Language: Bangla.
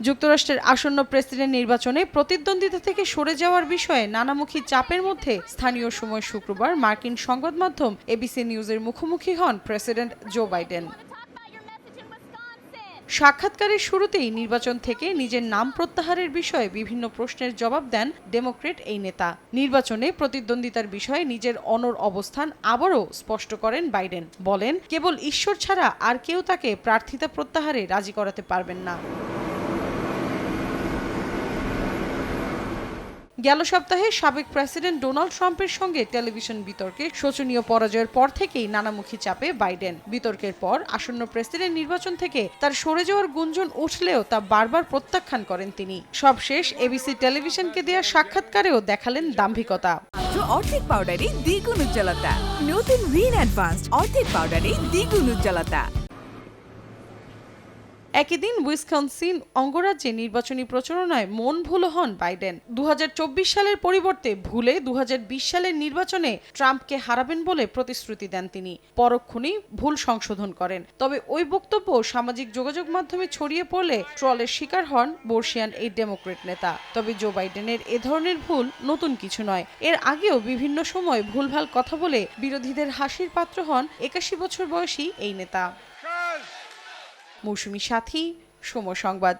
যুক্তরাষ্ট্রের আসন্ন প্রেসিডেন্ট নির্বাচনে প্রতিদ্বন্দ্বিতা থেকে সরে যাওয়ার বিষয়ে নানামুখী চাপের মধ্যে স্থানীয় সময় শুক্রবার মার্কিন সংবাদ মাধ্যম এবিসি নিউজের মুখোমুখি হন প্রেসিডেন্ট জো বাইডেন। সাক্ষাৎকারের শুরুতেই নির্বাচন থেকে নিজের নাম প্রত্যাহারের বিষয়ে বিভিন্ন প্রশ্নের জবাব দেন ডেমোক্রেট এই নেতা। নির্বাচনে প্রতিদ্বন্দ্বিতার বিষয়ে নিজের অনর অবস্থান আবারও স্পষ্ট করেন বাইডেন। বলেন, কেবল ঈশ্বর ছাড়া আর কেউ তাকে প্রার্থিতা প্রত্যাহারে রাজি করাতে পারবেন না। গেল সপ্তাহে সাবেক প্রেসিডেন্ট ডোনাল্ড ট্রাম্পের সঙ্গে টেলিভিশন বিতর্কে শোচনীয় পরাজয়ের পর থেকেই নানামুখী চাপে বাইডেন। বিতর্কের পর আসন্ন প্রেসিডেন্ট নির্বাচন থেকে তার সরে যাওয়ার গুঞ্জন উঠলেও তা বারবার প্রত্যাখ্যান করেন তিনি। সবশেষ এবিসি টেলিভিশনকে দেওয়া সাক্ষাৎকারেও দেখালেন দাম্ভিকতা। অর্ধেক পাউডারে দ্বিগুণ উজ্জ্বলতা। নতুন অ্যাডভান্সড অর্ধেক পাউডারে দ্বিগুণ উজ্জ্বলতা। একই দিন উইসকনসিন অঙ্গরাজ্যে নির্বাচনী প্রচারণায় মন ভুলো হন বাইডেন। দু হাজার চব্বিশ সালের পরিবর্তে ভুলে দু হাজার বিশ সালের নির্বাচনে ট্রাম্পকে হারাবেন বলে প্রতিশ্রুতি দেন তিনি। পরক্ষণেই ভুল সংশোধন করেন। তবে ওই বক্তব্য সামাজিক যোগাযোগ মাধ্যমে ছড়িয়ে পড়লে ট্রলের শিকার হন বর্ষিয়ান এই ডেমোক্রেট নেতা। তবে জো বাইডেনের এ ধরনের ভুল নতুন কিছু নয়। এর আগেও বিভিন্ন সময় ভুলভাল কথা বলে বিরোধীদের হাসির পাত্র হন একাশি বছর বয়সী এই নেতা। মৌসুমী সাথী সময় সংবাদ।